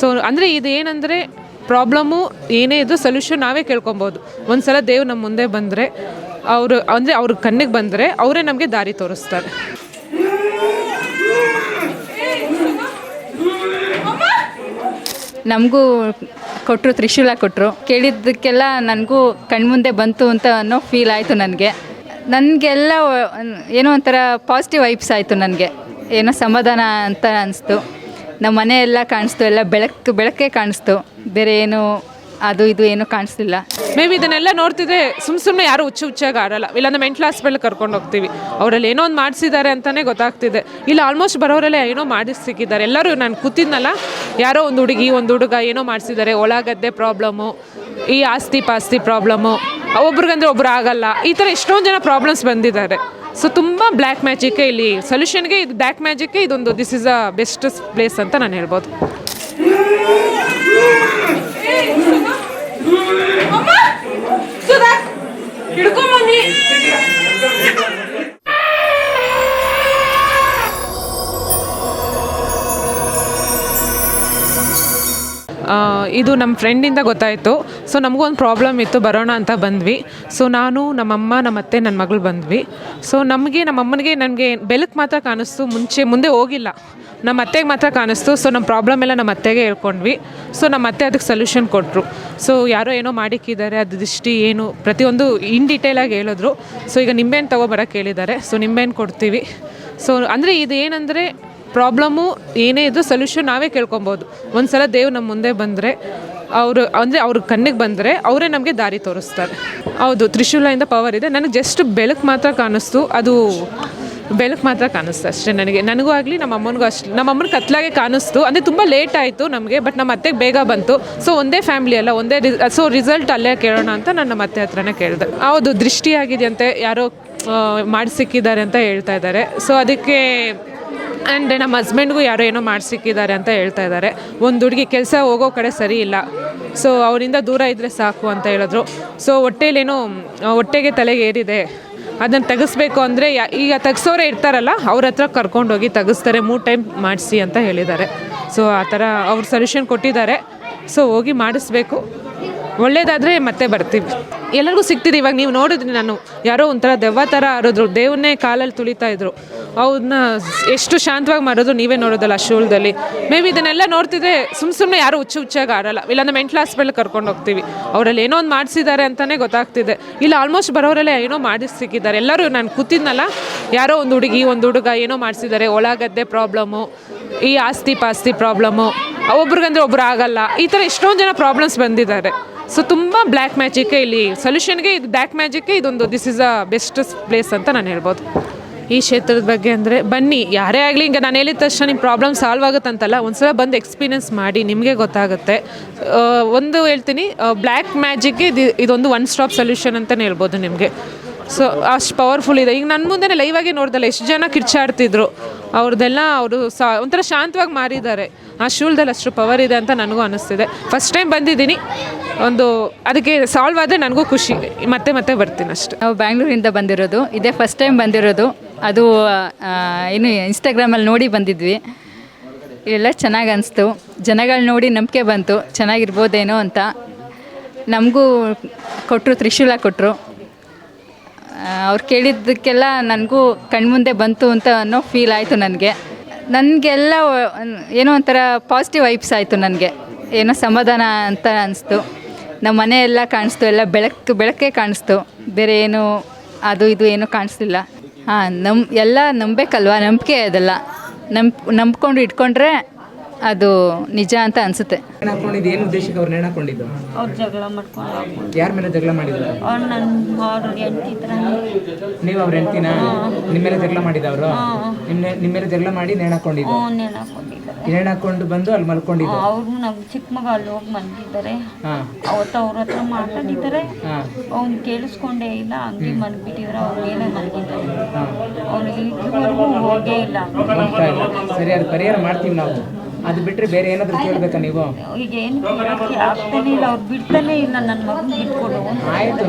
So ಅಂದರೆ ಇದು ಏನಂದರೆ ಪ್ರಾಬ್ಲಮ್ಮು ಏನೇ ಇದ್ದು ಸೊಲ್ಯೂಷನ್ ನಾವೇ ಕೇಳ್ಕೊಬೋದು. ಒಂದು ಸಲ ದೇವ್ರು ನಮ್ಮ ಮುಂದೆ ಬಂದರೆ, ಅವರು, ಅಂದರೆ ಅವ್ರ ಕಣ್ಣಿಗೆ ಬಂದರೆ ಅವರೇ ನಮಗೆ ದಾರಿ ತೋರಿಸ್ತಾರೆ. ನಮಗೂ ಕೊಟ್ಟರು ತ್ರಿಶೂಲ ಕೊಟ್ಟರು ಕೇಳಿದ್ದಕ್ಕೆಲ್ಲ ನನಗೂ ಕಣ್ಮುಂದೆ ಬಂತು ಅಂತ ಅನ್ನೋ ಫೀಲ್ ಆಯಿತು ನನಗೆ. ನನಗೆಲ್ಲ, ಏನೋ ಒಂಥರ ಪಾಸಿಟಿವ್ ವೈಬ್ಸ್ ಆಯಿತು ನನಗೆ. ಏನೋ ಸಮಾಧಾನ ಅಂತ ಅನಿಸ್ತು. ನಮ್ಮ ಮನೆ ಎಲ್ಲ ಕಾಣಿಸ್ತು, ಎಲ್ಲ ಬೆಳಕು, ಬೆಳಕೇ ಕಾಣಿಸ್ತು. ಬೇರೆ ಏನು, ಅದು ಇದು ಏನು ಕಾಣಿಸ್ಲಿಲ್ಲ. ಮೇ ಬಿ ಇದನ್ನೆಲ್ಲ ನೋಡ್ತಿದ್ರೆ ಸುಮ್ ಸುಮ್ಮನೆ ಯಾರು ಹುಚ್ಚು ಹುಚ್ಚಾಗಿ ಆಡಲ್ಲ. ಇಲ್ಲಾಂದ್ರೆ ಮೆಂಟಲ್ ಹಾಸ್ಪಿಟಲ್ ಕರ್ಕೊಂಡು ಹೋಗ್ತೀವಿ. ಅವರಲ್ಲಿ ಏನೋ ಒಂದು ಮಾಡಿಸಿದ್ದಾರೆ ಅಂತಾನೆ ಗೊತ್ತಾಗ್ತಿದೆ. ಇಲ್ಲ ಆಲ್ಮೋಸ್ಟ್ ಬರೋರೆಲ್ಲ ಏನೋ ಮಾಡಿ ಸಿಕ್ಕಿದ್ದಾರೆ. ಎಲ್ಲರೂ ನಾನು ಕೂತಿದ್ನಲ್ಲ, ಯಾರೋ ಒಂದು ಹುಡುಗಿ, ಒಂದು ಹುಡುಗ ಏನೋ ಮಾಡಿಸಿದ್ದಾರೆ. ಒಳಗದ್ದೆ ಪ್ರಾಬ್ಲಮ್ಮು ಈ ಆಸ್ತಿ, ಪಾಸ್ತಿ ಪ್ರಾಬ್ಲಮ್ಮು ಒಬ್ರಿಗಂದ್ರೆ ಒಬ್ರು ಆಗಲ್ಲ. ಈ ಥರ ಎಷ್ಟೊಂದು ಜನ ಪ್ರಾಬ್ಲಮ್ಸ್ ಬಂದಿದ್ದಾರೆ. ಸೊ ತುಂಬ ಬ್ಲ್ಯಾಕ್ ಮ್ಯಾಜಿಕ್ ಇಲ್ಲಿ ಸೊಲ್ಯೂಷನ್ಗೆ ಇದು ಬ್ಲ್ಯಾಕ್ ಮ್ಯಾಜಿಕ್ಗೆ ಇದೊಂದು this is a best place ಅಂತ ನಾನು ಹೇಳ್ಬೋದು. ಇದು ನಮ್ಮ ಫ್ರೆಂಡಿಂದ ಗೊತ್ತಾಯಿತು. ಸೊ ನಮಗೂ ಒಂದು ಪ್ರಾಬ್ಲಮ್ ಇತ್ತು, ಬರೋಣ ಅಂತ ಬಂದ್ವಿ. ಸೊ ನಾನು, ನಮ್ಮಮ್ಮ ನಮ್ಮ ಅತ್ತೆ ನನ್ನ ಮಗಳು ಬಂದ್ವಿ. ಸೊ ನಮಗೆ, ನಮ್ಮಮ್ಮನಿಗೆ ನನಗೆ ಬೆಳಕು ಮಾತ್ರ ಕಾಣಿಸ್ತು, ಮುಂಚೆ, ಮುಂದೆ ಹೋಗಿಲ್ಲ. ನಮ್ಮ ಅತ್ತೆಗೆ ಮಾತ್ರ ಕಾಣಿಸ್ತು. ಸೊ ನಮ್ಮ ಪ್ರಾಬ್ಲಮ್ ಎಲ್ಲ ನಮ್ಮ ಅತ್ತೆಗೆ ಹೇಳ್ಕೊಂಡ್ವಿ. ಸೊ ನಮ್ಮ ಅತ್ತೆ ಅದಕ್ಕೆ ಸೊಲ್ಯೂಷನ್ ಕೊಟ್ಟರು ಸೊ ಯಾರೋ ಏನೋ ಮಾಡಿಕ್ಕಿದ್ದಾರೆ, ಅದು ದೃಷ್ಟಿ ಏನು, ಪ್ರತಿಯೊಂದು ಇನ್ ಡೀಟೇಲಾಗಿ ಹೇಳಿದ್ರು. ಸೊ ಈಗ ನಿಂಬೆಹಣ್ಣು ತೊಗೊಬರಕ್ಕೆ ಹೇಳಿದ್ದಾರೆ. ಸೊ ನಿಂಬೆಹಣ್ಣು ಕೊಡ್ತೀವಿ. ಸೊ ಅಂದರೆ ಇದು ಏನಂದರೆ ಪ್ರಾಬ್ಲಮ್ಮು ಏನೇ ಇದ್ದು ಸೊಲ್ಯೂಷನ್ ನಾವೇ ಕೇಳ್ಕೊಬೋದು. ಒಂದು ಸಲ ದೇವ್ರು ನಮ್ಮ ಮುಂದೆ ಬಂದರೆ ಅವರು, ಅಂದರೆ ಅವ್ರ ಕಣ್ಣಿಗೆ ಬಂದರೆ ಅವರೇ ನಮಗೆ ದಾರಿ ತೋರಿಸ್ತಾರೆ. ಹೌದು, ತ್ರಿಶೂಲದಿಂದ ಪವರ್ ಇದೆ. ನನಗೆ ಜಸ್ಟ್ ಬೆಳಕು ಮಾತ್ರ ಕಾಣಿಸ್ತು. ಅದು ಬೆಳಕು ಮಾತ್ರ ಕಾಣಿಸ್ತು ಅಷ್ಟೇ ನನಗೆ. ನನಗೂ ಆಗಲಿ, ನಮ್ಮ ಅಮ್ಮನಿಗೂ ಅಷ್ಟೇ. ನಮ್ಮ ಅಮ್ಮನ ಕತ್ಲಾಗೆ ಕಾಣಿಸ್ತು. ಅಂದರೆ ತುಂಬ ಲೇಟ್ ಆಯಿತು ನಮಗೆ ಬಟ್ ನಮ್ಮ ಅತ್ತೆಗೆ ಬೇಗ ಬಂತು. ಸೊ ಒಂದೇ ಫ್ಯಾಮಿಲಿ ಅಲ್ಲ, ಒಂದೇ ಸೊ ರಿಸಲ್ಟ್ ಅಲ್ಲೇ ಕೇಳೋಣ ಅಂತ ನಾನು ನಮ್ಮ ಅತ್ತೆ ಹತ್ರನೇ ಕೇಳಿದೆ. ಹೌದು, ದೃಷ್ಟಿ ಆಗಿದೆಯಂತೆ ಯಾರೋ ಮಾಡಿಸಿಕ್ಕಿದ್ದಾರೆ ಮಾಡಿ ಸಿಕ್ಕಿದ್ದಾರೆ ಅಂತ ಹೇಳ್ತಾ ಇದ್ದಾರೆ. ಸೊ ಅದಕ್ಕೆ ಆ್ಯಂಡ್ ನಮ್ಮ ಹಸ್ಬೆಂಡ್ಗೂ ಯಾರೋ ಏನೋ ಮಾಡಿಸಿಕ್ಕಿದ್ದಾರೆ ಅಂತ ಹೇಳ್ತಾ ಇದ್ದಾರೆ. ಒಂದು ಹುಡುಗಿ, ಕೆಲಸ ಹೋಗೋ ಕಡೆ ಸರಿ ಇಲ್ಲ. ಸೊ ಅವರಿಂದ ದೂರ ಇದ್ದರೆ ಸಾಕು ಅಂತ ಹೇಳಿದ್ರು. ಸೊ ಹೊಟ್ಟೆಲೇನೋ ಹೊಟ್ಟೆಗೆ ತಲೆಗೆ ಏರಿದೆ. ಅದನ್ನು ತೆಗೆಸ್ಬೇಕು ಅಂದರೆ ಈಗ ತೆಗ್ಸೋರೇ ಇರ್ತಾರಲ್ಲ, ಅವ್ರ ಹತ್ರ ಕರ್ಕೊಂಡೋಗಿ ತೆಗೆಸ್ತಾರೆ, ಮೂರು ಟೈಮ್ ಮಾಡಿಸಿ ಅಂತ ಹೇಳಿದ್ದಾರೆ. ಸೊ ಆ ಥರ ಅವ್ರು ಸೊಲ್ಯೂಷನ್ ಕೊಟ್ಟಿದ್ದಾರೆ. ಸೊ ಹೋಗಿ ಮಾಡಿಸ್ಬೇಕು. ಒಳ್ಳೇದಾದರೆ ಮತ್ತೆ ಬರ್ತೀವಿ. ಎಲ್ಲರಿಗೂ ಸಿಗ್ತಿದೆ ಇವಾಗ ನೀವು ನೋಡಿದ್ರಿ ನಾನು. ಯಾರೋ ಒಂಥರ ದೆವ್ವ ಥರ ಆರಿದ್ರು. ದೇವನ್ನೇ ಕಾಲಲ್ಲಿ ತುಳಿತಾ ಇದ್ರು. ಅವ್ರನ್ನ ಎಷ್ಟು ಶಾಂತವಾಗಿ ಮಾಡೋದು ನೀವೇ ನೋಡೋದಲ್ಲ ಶೂಲ್ದಲ್ಲಿ ಮೇ ಬಿ ಇದನ್ನೆಲ್ಲ ನೋಡ್ತಿದ್ರೆ ಸುಮ್ಮ ಸುಮ್ಮನೆ ಯಾರು ಹುಚ್ಚು ಹುಚ್ಚಾಗಿ ಆಡಲ್ಲ. ಇಲ್ಲಾಂದ್ರೆ ಮೆಂಟ್ಲ್ ಹಾಸ್ಪಿಟಲ್ ಕರ್ಕೊಂಡು ಹೋಗ್ತೀವಿ. ಅವರಲ್ಲಿ ಏನೋ ಒಂದು ಮಾಡಿಸಿದ್ದಾರೆ ಅಂತಲೇ ಗೊತ್ತಾಗ್ತಿದೆ. ಇಲ್ಲ ಆಲ್ಮೋಸ್ಟ್ ಬರೋರೆಲ್ಲ ಏನೋ ಮಾಡಿ ಸಿಕ್ಕಿದ್ದಾರೆ. ಎಲ್ಲರೂ ನಾನು ಕೂತಿದ್ನಲ್ಲ, ಯಾರೋ ಒಂದು ಹುಡುಗಿ, ಒಂದು ಹುಡುಗ ಏನೋ ಮಾಡಿಸಿದ್ದಾರೆ. ಒಳಗದ್ದೆ ಪ್ರಾಬ್ಲಮ್ಮು ಈ ಆಸ್ತಿ ಪಾಸ್ತಿ ಪ್ರಾಬ್ಲಮ್ಮು ಒಬ್ರಿಗಂದ್ರೆ ಒಬ್ರು ಆಗಲ್ಲ. ಈ ಥರ ಎಷ್ಟೊಂದು ಜನ ಪ್ರಾಬ್ಲಮ್ಸ್ ಬಂದಿದ್ದಾರೆ. ಸೊ ತುಂಬ ಬ್ಲ್ಯಾಕ್ ಮ್ಯಾಜಿಕ್ಕೆ ಇಲ್ಲಿ. ಸೊಲ್ಯೂಷನ್ಗೆ ಇದು ಬ್ಲ್ಯಾಕ್ ಮ್ಯಾಜಿಕ್ ಇದೊಂದು this is a best place ಅಂತ ನಾನು ಹೇಳ್ಬೋದು. ಈ ಕ್ಷೇತ್ರದ ಬಗ್ಗೆ ಅಂದರೆ, ಬನ್ನಿ, ಯಾರೇ ಆಗಲಿ ಈಗ ನಾನು ಹೇಳಿದ ತಕ್ಷಣ ನಿಮ್ಮ ಪ್ರಾಬ್ಲಮ್ ಸಾಲ್ವ್ ಆಗುತ್ತಂತಲ್ಲ, ಒಂದ್ಸಲ ಬಂದು ಎಕ್ಸ್ಪೀರಿಯನ್ಸ್ ಮಾಡಿ, ನಿಮಗೆ ಗೊತ್ತಾಗುತ್ತೆ. ಒಂದು ಹೇಳ್ತೀನಿ ಬ್ಲ್ಯಾಕ್ ಮ್ಯಾಜಿಕ್ಗೆ ಇದು, ಇದೊಂದು ಒನ್ ಸ್ಟಾಪ್ ಸೊಲ್ಯೂಷನ್ ಅಂತಲೇ ಹೇಳ್ಬೋದು ನಿಮಗೆ. ಸೊ ಅಷ್ಟು ಪವರ್ಫುಲ್ ಇದೆ. ಈಗ ನನ್ನ ಮುಂದೆ ಲೈವ್ ಆಗಿ ನೋಡ್ದಲ್ಲ, ಎಷ್ಟು ಜನ ಕಿರ್ಚಾಡ್ತಿದ್ರು. ಅವ್ರದ್ದೆಲ್ಲ ಅವರು ಸಾ, ಒಂಥರ ಶಾಂತವಾಗಿ ಮಾರಿದ್ದಾರೆ. ಆ ಶೂಲ್ದಲ್ಲಿ ಅಷ್ಟು ಪವರ್ ಇದೆ ಅಂತ ನನಗೂ ಅನ್ನಿಸ್ತಿದೆ ಫಸ್ಟ್ ಟೈಮ್ ಬಂದಿದ್ದೀನಿ. ಒಂದು ಅದಕ್ಕೆ ಸಾಲ್ವ್ ಆದರೆ ನನಗೂ ಖುಷಿ. ಮತ್ತೆ ಮತ್ತೆ ಬರ್ತೀನಿ ಅಷ್ಟೆ. ನಾವು ಬ್ಯಾಂಗ್ಳೂರಿಂದ ಬಂದಿರೋದು, ಇದೇ ಫಸ್ಟ್ ಟೈಮ್ ಬಂದಿರೋದು. ಅದು ಏನು ಇನ್ಸ್ಟಾಗ್ರಾಮಲ್ಲಿ ನೋಡಿ ಬಂದಿದ್ವಿ. ಎಲ್ಲ ಚೆನ್ನಾಗಿ ಅನಿಸ್ತು. ಜನಗಳು ನೋಡಿ ನಂಬಿಕೆ ಬಂತು. ಚೆನ್ನಾಗಿರ್ಬೋದೇನೋ ಅಂತ. ನಮಗೂ ಕೊಟ್ಟರು ತ್ರಿಶೂಲ ಕೊಟ್ಟರು ಅವ್ರು ಕೇಳಿದ್ದಕ್ಕೆಲ್ಲ ನನಗೂ ಕಣ್ಮುಂದೆ ಬಂತು ಅಂತ ಅನ್ನೋ ಫೀಲ್ ಆಯಿತು ನನಗೆ. ನನಗೆಲ್ಲ, ಏನೋ ಒಂಥರ ಪಾಸಿಟಿವ್ ವೈಬ್ಸ್ ಆಯಿತು ನನಗೆ. ಏನೋ ಸಮಾಧಾನ ಅಂತ ಅನಿಸ್ತು. ನಮ್ಮ ಮನೆ ಎಲ್ಲ ಕಾಣಿಸ್ತು ಎಲ್ಲ ಬೆಳಕು ಬೆಳಕೇ ಕಾಣಿಸ್ತು. ಬೇರೆ ಏನು ಅದು ಇದು ಏನು ಕಾಣಿಸ್ಲಿಲ್ಲ. ಹಾಂ ನಮ್ ಎಲ್ಲ ನಂಬೇಕಲ್ವ? ನಂಬಿಕೆ ಅದೆಲ್ಲ. ನಂಬ್ ನಂಬ್ಕೊಂಡು ಇಟ್ಕೊಂಡ್ರೆ ಅದು ನಿಜ ಅಂತ ಅನ್ಸುತ್ತೆ. ಹಾಕೊಂಡಿದ್ದು? ಏನು ಉದ್ದೇಶಕ್ಕೆ ಅವ್ರು ನೇಣು ಹಾಕೊಂಡಿದ್ದು? ಅವ್ರು ಜಗಳ ಮಾಡ್ಕೊಂಡು ಯಾರ ಮೇಲೆ ಜಗಳ ಮಾಡಿದ್ರು? ಅವ್ರು ನನ್ನ ಅವ್ರು ಎಂಟಿದ್ರ ನೀವು ಅವ್ರ ಹೆಂಡ್ತಿನ? ನಿಮ್ಮ ಮೇಲೆ ಜಗಳ ಮಾಡಿದ ಅವರು ನಿಮ್ಮ ನಿಮ್ಮ ಮೇಲೆ ಜಗಳ ಮಾಡಿ ನೇಣು ಹಾಕೊಂಡಿದ್ದು? ನೇಣು ಹಾಕೊಂಡು ಬಂದು ಅಲ್ಲಿ ಮಲ್ಕೊಂಡಿದ್ದು? ಅವ್ರು ನಮ್ಮ ಚಿಕ್ಕ ಮಗ ಅಲ್ಲಿ ಹೋಗಿ ಮಲಗಿದ್ದಾರೆ. ಅವತ್ತು ಅವ್ರ ಹತ್ರ ಮಾತಾಡಿದ್ದಾರೆ. ಅವ್ನು ಕೇಳಿಸ್ಕೊಂಡೇ ಇಲ್ಲ ಹಂಗೆ ಮಲಗಿಬಿಟ್ಟಿದ್ರೆ ಅವ್ರು ಏನೋ ಮಲಗಿದ್ದಾರೆ. ಅವ್ರು ಅವ್ನು ಇಲ್ಲಿವರೆಗೂ ಹೋಗೇ ಇಲ್ಲ. ಹೋಗ್ತಾ ಇಲ್ಲ. ಸರಿ ಅದು ಪರಿಹಾರ ಮಾಡ್ತೀವಿ ನಾವು. ಅದು ಬಿಟ್ಟರೆ ಬೇರೆ ಏನಾದರೂ ಕೇಳಬೇಕಾ ನೀವು? ಈಗ ಏನು ಕೇಳೋಕ್ಕೆ ಆಗ್ತಾನೆ ಇಲ್ಲ. ಅವ್ರು ಬಿಡ್ತಾನೆ ಇಲ್ಲ ನನ್ನ ಮಗನ ಬಿಟ್ಕೊಡು. ಆಯಿತು